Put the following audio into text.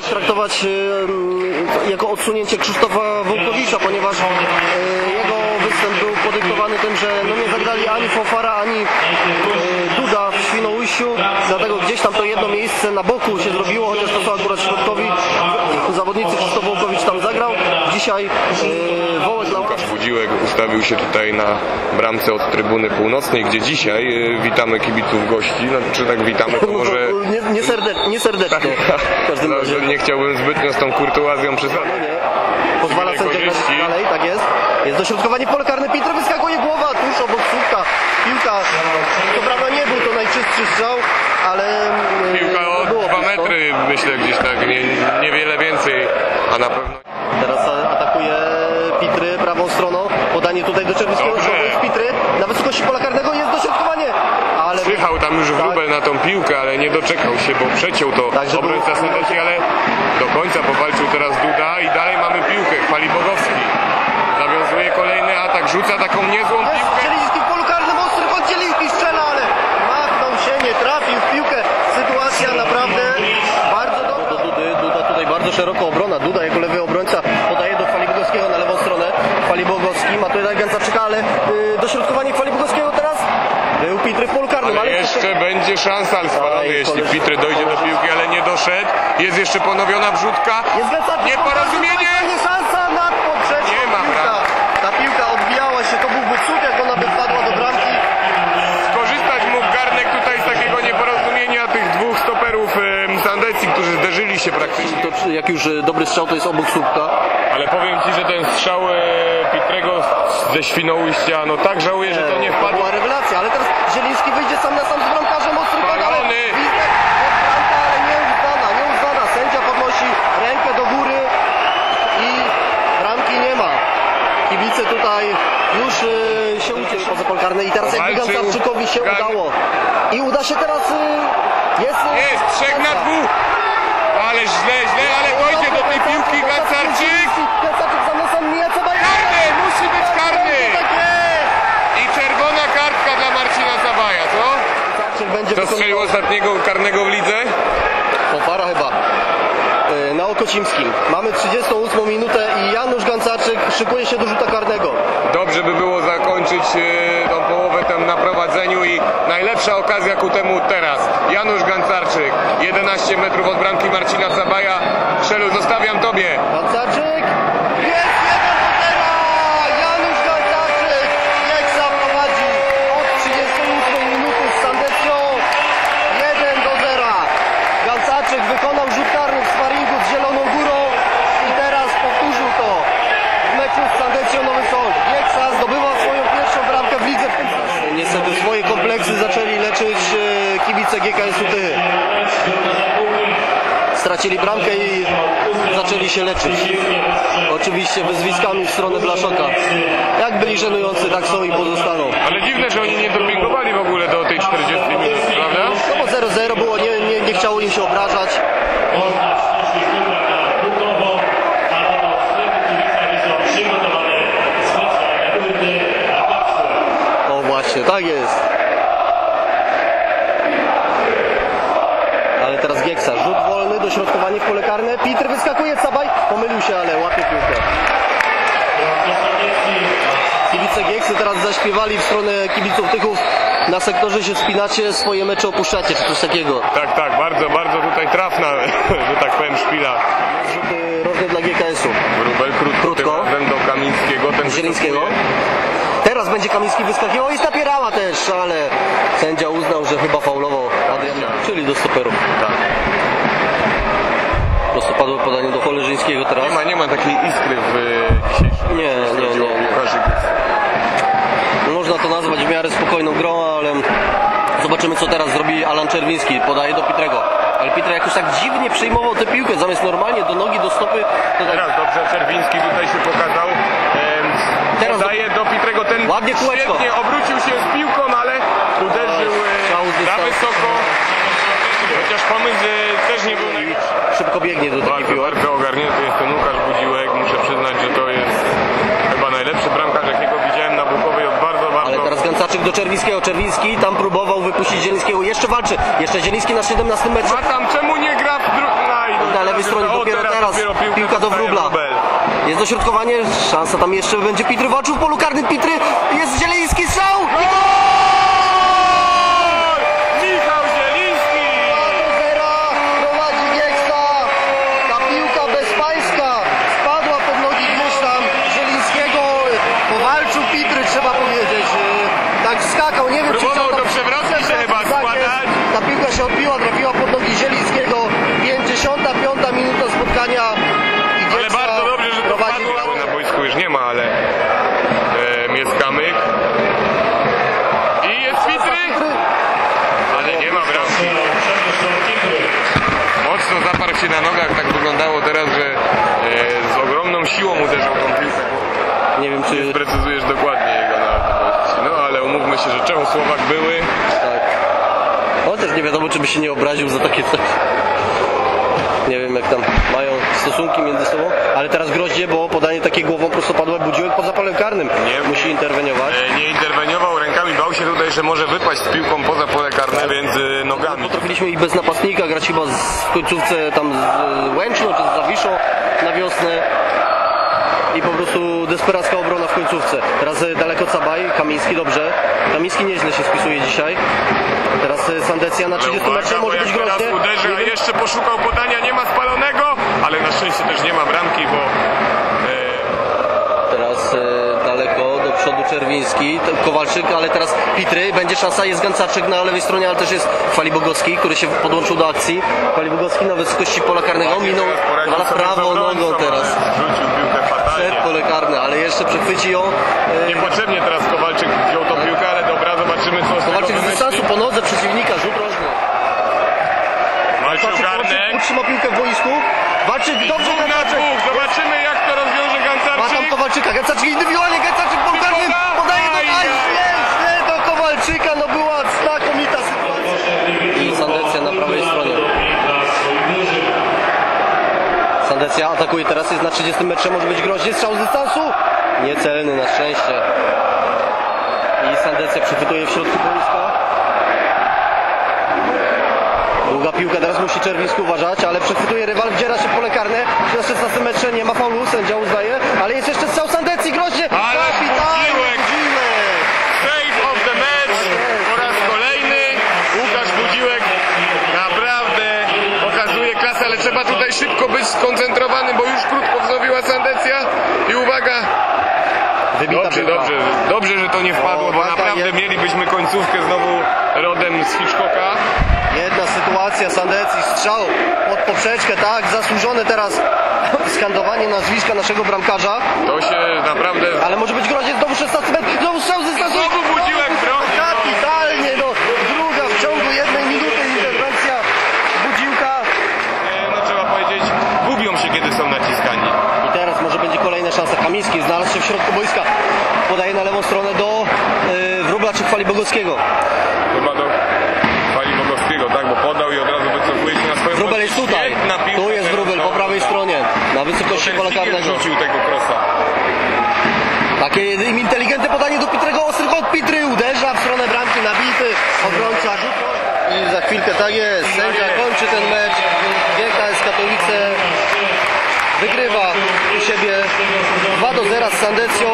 tak traktować e, jako odsunięcie Krzysztofa Wołkowicza, ponieważ e, jego występ był podyktowany tym, że no nie zagrali ani Fofara, ani Duda w Świnoujściu, dlatego gdzieś tam to jedno miejsce na boku się zrobiło, chociaż to są akurat środkowi zawodnicy. Krzysztof Wołkowicz tam zagrał. Dzisiaj e, Wołek Łukasz Budziłek ustawił się tutaj na bramce od trybuny północnej, gdzie dzisiaj e, witamy kibiców gości. No, czy tak witamy, to No może... nie, nie, serde, nie serdecznie. W każdym razie. No, Nie chciałbym zbytnio z tą kurtuazją przesadzać. Nie. Pozwala sędzia grać dalej, tak jest. Jest dośrodkowanie pole karne, wyskakuje głowa tuż obok słupka. Piłka, to prawda nie był to najczystszy strzał, ale mm, Piłka o było 2 blisko. metry, myślę gdzieś tak, nie, niewiele więcej, a na pewno... Prawą stroną. Podanie tutaj do Czerwińskiego. Znowu jest Pitry. Na wysokości pola karnego jest dośrodkowanie. Ale Przyjechał tam już wróbel na tą piłkę, ale nie doczekał się, bo przeciął to Tak, obrońca Sandeci, ale do końca powalczył teraz Duda i dalej mamy piłkę. Chwali Bogowski. Nawiązuje kolejny atak, rzuca taką niezłą jest piłkę. Cieliński w polu karnym. Ostry kąt Cieliński strzela, ale machnął się, nie trafił w piłkę. Sytuacja naprawdę bardzo dobra. Do Dudy. Duda tutaj bardzo szeroko obrona. Duda jako lewy obrońca podaje do Chwali Bogowskiego na lewą stronę. Chwali Bogowski ma tutaj Gęcaczyka, ale y, dośrodkowanie Chwali Bogowskiego teraz był Pitry w polu karnym. Ale jeszcze będzie szansa Alsfalony, Oj, jeśli. Pitry dojdzie do piłki, ale nie doszedł. Jest jeszcze ponowiona wrzutka. Jest. Nieporozumienie! Nie szansa na poprzeczkę. Nie ma piłka. Ta piłka odbijała się, to byłby cud, jak ona by wpadła do bramki. Skorzystać mógł Garnek tutaj z takiego nieporozumienia tych dwóch stoperów em, Sandecji, którzy zderzyli się praktycznie. To, jak już y, dobry strzał, to jest obok słupka. Ale powiem Ci, że ten strzał e, Pitrego ze Świnoujścia, no tak żałuję, że to nie To wpadło. była rewelacja, ale teraz Zieliński wyjdzie sam na sam z bramkarzem ostry kąt, ale Balony. Witek, bramka, ale nieuznana, nieuznana. Sędzia podnosi rękę do góry i bramki nie ma. Kibice tutaj już y, się ucieszyli poza pol karny i teraz jakby Walczył Gancarczykowi się Gan- udało. I uda się teraz, y, jest... Jest, trzech na dwóch! Ale źle, źle, ale dojdzie do tej piłki Gacarczyk! Gancarczyk za nosem, nie, co daje? Karny, musi być karny! Tak jest! I czerwona kartka dla Marcina Zabaja, co? Gancarczyk będzie Kto strzelił ostatniego karnego w lidze? Fofara chyba. Yy, Na Okocimskim. Mamy 38 minutę i Janusz Gancarczyk szykuje się do rzuta karnego. Dobrze by było zakończyć e, tą połowę tam na prowadzeniu i najlepsza okazja ku temu teraz. Janusz Gancarczyk, 11 metrów od bramki Marcina Zabaja. Szelu, zostawiam Tobie. Gancarczyk! Jest 1 do 0! Janusz Gancarczyk! Jeksa prowadzi od 38 minuty z Sandecją 1 do 0. Gancarczyk wykonał rzut karny w sparingu z Zieloną Górą i teraz powtórzył to w meczu z Sandecją Nowy Sącz. Jeksa zdobywa swoją pierwszą bramkę w lidze. Niestety swoje kompleksy zaczęli leczyć e, Stracili bramkę i zaczęli się leczyć. Oczywiście wyzwiskami w stronę Blaszoka. Jak byli żenujący, tak są i pozostaną. Ale dziwne, że oni nie dopingowali w ogóle do tej 40 minut, prawda? No bo 0-0 było, nie, nie, nie chciało im się obrażać. O właśnie, tak jest. Gieksa, rzut wolny, dośrodkowanie w pole karne. Peter wyskakuje, Cabaj pomylił się, ale łapie piłkę. Kibice Gieksy teraz zaśpiewali w stronę kibiców Tychów. Na sektorze się wspinacie, swoje mecze opuszczacie, czy coś takiego. Tak, tak, bardzo, bardzo tutaj trafna, że tak powiem, szpila. Rzuty rożne dla GKS-u. Wróbel krótko, Krótko. do Kamińskiego, ten Zielińskiego. Teraz będzie Kamiński wyskakiwał i napierała też, ale sędzia uznał, że chyba faulował Adriana, czyli do stoperów. Tak. Prostopadłe podanie do Cholerzyńskiego teraz. Nie ma, nie ma takiej iskry w e, dzisiejszym Nie, nie, nie, nie. Można to nazwać w miarę spokojną grą, ale zobaczymy co teraz zrobi Alan Czerwiński. Podaje do Pitrego. Ale Pitre jakoś tak dziwnie przyjmował tę piłkę, zamiast normalnie do nogi, do stopy, to tak Teraz dobrze Czerwiński tutaj się pokazał. Em, Teraz do- Daje do Pitrego ten Ładnie kółeczko. świetnie obrócił się z piłką, ale uderzył e, z za dystansu. wysoko. Chociaż pomysł też nie był najlepszy. szybko biegnie do takiej piłki. bardzo ogarnięty jest ten Łukasz Budziłek. Muszę przyznać, że to jest chyba najlepszy bramkarz, jakiego widziałem na Bukowej od bardzo, bardzo... Ale teraz Gancaczyk do Czerwińskiego. Czerwiński tam próbował wypuścić Zielińskiego. Jeszcze walczy. Jeszcze Zieliński na 17 metrze. A tam czemu nie gra w dru... No na lewej stronie, O, dopiero teraz teraz, dopiero piłka piłka do wróbla. Wróbel. Jest dośrodkowanie, szansa tam jeszcze będzie Pitry walczył w polu karnym, Pitry, jest Zieliński strzał! I gol! Powalczył Pitry, trzeba powiedzieć, Yy, tak skakał, nie wiem czy Próbował chciał tam- to przewrotnie się chyba składać. Ta piłka się odbiła, trafiła pod nogi Zielińskiego, 55 minuta spotkania i Ale bardzo dobrze, że to padło. Na boisku już nie ma, ale e, jest kamyk. I jest Pitry, ale nie ma bramki. Mocno zaparł się na nogach, tak wyglądało teraz, że e, z ogromną siłą piłkę. Nie wiem czy... Precyzujesz dokładnie jego narodowości. No ale umówmy się, że Czechosłowak były. Tak. Chociaż nie wiadomo, czy by się nie obraził za takie coś. Nie wiem, jak tam mają stosunki między sobą, ale teraz groźnie, bo podanie takie głową prostopadłe budziłek poza polem karnym. Nie. Musi interweniować. E, nie interweniował rękami, bał się tutaj, że może wypaść z piłką poza pole karne, więc e, nogami. Potrafiliśmy ich bez napastnika grać chyba z, w końcówce tam z Łęczną czy z Zawiszą na wiosnę. I po prostu desperacka obrona w końcówce. Teraz e, daleko Cabaj, Kamiński dobrze. Kamiński nieźle się spisuje dzisiaj. Teraz e, Sandecja na 30 metrze może być teraz groźnie. uderzy, a wiem, jeszcze poszukał podania, nie ma spalonego, ale na szczęście też nie ma bramki, bo Teraz e, daleko do przodu Czerwiński, Kowalczyk, ale teraz Pitry, będzie szansa, jest Gancarczyk na lewej stronie, ale też jest Falibogowski, który się podłączył do akcji. Falibogowski na wysokości pola karnego minął teraz z prawą nogą teraz. ale Rzucił piłkę Pole karne, ale jeszcze przechwyci ją. e, Niepotrzebnie teraz Kowalczyk wziął tą piłkę, ale dobra, zobaczymy co z Kowalczyk z dystansu po nodze przeciwnika, rzut rożny. Walczył Kowalczyk Garnek. utrzymał piłkę w boisku. Walczyk dobrze na dwóch, zobaczymy jak to rozwiąże Ma tam Gancarczyk. Kowalczyka, Gancarczyk indywidualnie, Gancarczyk w polu karnym. Podaje do Aj, aj, aj, źle, źle do Kowalczyka, no była znakomita sytuacja. I Sandecja na prawej stronie. Sandecja atakuje teraz, jest na 30 metrze, może być groźnie, strzał z dystansu. Niecelny na szczęście. I Sandecja przechwytuje w środku boiska. Długa piłka, teraz musi Czerwiński uważać, ale przechwytuje rywal, wdziera się w pole karne. Na 16 metrze nie ma faulu, sędzia uznaje, ale jest jeszcze strzał Sandecji, groźnie. Ale Kapitalnie, Budziłek. Budziłek. Save of the match po raz kolejny. Łukasz Budziłek naprawdę pokazuje klasę, ale trzeba tutaj szybko być skoncentrowanym, bo już krótko wznowiła Sandecja. I uwaga, Wybita dobrze, dobrze, dobrze, że to nie wpadło, O, bo naprawdę mielibyśmy końcówkę znowu rodem z Hitchcocka. Jedna sytuacja Sandecji, strzał pod poprzeczkę, tak, zasłużone teraz skandowanie nazwiska naszego bramkarza, To się naprawdę... ale może być groźnie, znowu 16 metrów, znowu strzał ze. Znowu Budziłek broni, no. Kapitalnie, no, druga w ciągu jednej minuty interwencja Budziłka. e, No trzeba powiedzieć, gubią się, kiedy są naciskani. I teraz może będzie kolejna szansa. Kamiński znalazł się w środku boiska, podaje na lewą stronę do yy, Wróbla czy Chwali Bogockiego. Chyba do Pali Bogowskiego, tak? Bo podał i od razu wycofuje się na swoją Wróbel jest tutaj, piłka tu jest Wróbel po prawej stronie, na wysokości pola karnego. tego krosa. Takie inteligentne podanie do Pitrego, ostry chod Pitry, uderza w stronę bramki, nabity, obrońca. I za chwilkę, tak jest, sędzia kończy ten mecz, GKS Katowice wygrywa Sandecio